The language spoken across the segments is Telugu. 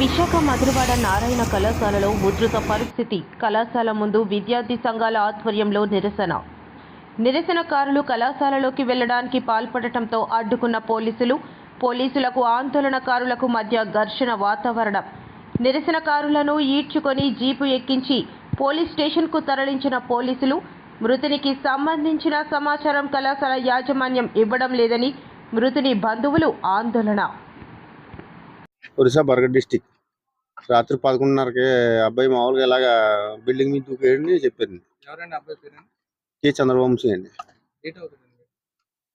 విశాఖ మధురవాడ నారాయణ కళాశాలలో ఉధృత పరిస్థితి. కళాశాల ముందు విద్యార్థి సంఘాల ఆధ్వర్యంలో నిరసన. నిరసనకారులు కళాశాలలోకి వెళ్ళడానికి పాల్పడటంతో అడ్డుకున్న పోలీసులు పోలీసులకు ఆందోళనకారులకు మధ్య ఘర్షణ వాతావరణం. నిరసనకారులను ఈడ్చుకొని జీపు ఎక్కించి పోలీస్ స్టేషన్కు తరలించిన పోలీసులు మృతునికి సంబంధించిన సమాచారం కళాశాల యాజమాన్యం ఇవ్వడం లేదని మృతుని బంధువులు ఆందోళన. ఒరిస్సా బర్గడ్ డిస్టిక్. రాత్రి పదకొండున్నరకి అబ్బాయి మామూలుగా ఇలాగా బిల్డింగ్ మీద దూకేయడని చెప్పారు ఎవరండి అబ్బాయి పేరు కే చంద్రవంశీ అండి.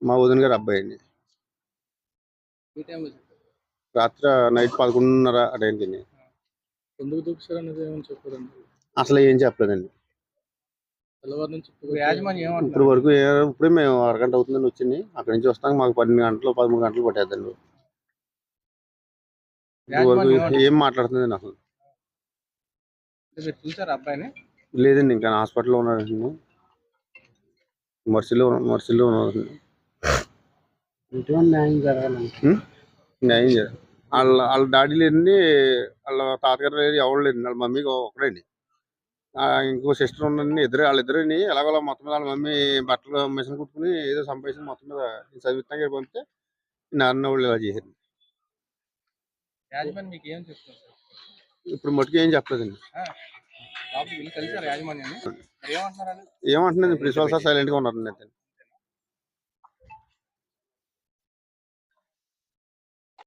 మా వదిన గారు అబ్బాయి అండి. రాత్రి నైట్ పదకొండున్నర ఆ టైంకి అండి. ఎందుకు దూకుతారు అనేది ఏమని చెప్పారండి? అసలు ఏం చెప్పలేదండి. ఇప్పుడు వరకు ఇప్పుడే మేము అరగంట అవుతుందని వచ్చింది. అక్కడి నుంచి వస్తాక మాకు పన్నెండు గంటలు పదమూడు గంటలు పట్టేద్దండి. ఏం మాట్లాడుతుందండి అసలు మీరు చూసారు అబ్బాయిని? లేదండి ఇంకా హాస్పిటల్లో ఉన్నాడండి మర్సిలో మర్సిలో ఉన్నాడు న్యాయం జరగాలి? న్యాయం వాళ్ళ వాళ్ళ డాడీ లేదండి వాళ్ళ తాతగారు లేదు ఎవరు లేదు వాళ్ళ మమ్మీకి ఒకడండి ఇంకో సిస్టర్ ఉందండి ఇద్దరు వాళ్ళిద్దరిని ఎలాగోలా మొత్తం మీద వాళ్ళ మమ్మీ బట్టలు మిషన్ కుట్టుకుని ఏదో సంపాదించి మొత్తం మీద చదివిస్తానికి పంపితే నాన్న వాళ్ళు ఇలా చేశారు. యాజమాన్యం మీకు ఏం చెప్తున్నారు సార్? ఇప్పుడు మట్టుకు ఏం చెప్పలేదండి. లోపలికి వెళ్ళి కలిసారు యాజమాన్యాన్ని? మరి ఏమంటున్నారు వాళ్ళు? ఏమంటున్నాను ప్రిన్సిపల్ సార్ సైలెంట్గా ఉన్నారండి అయితే.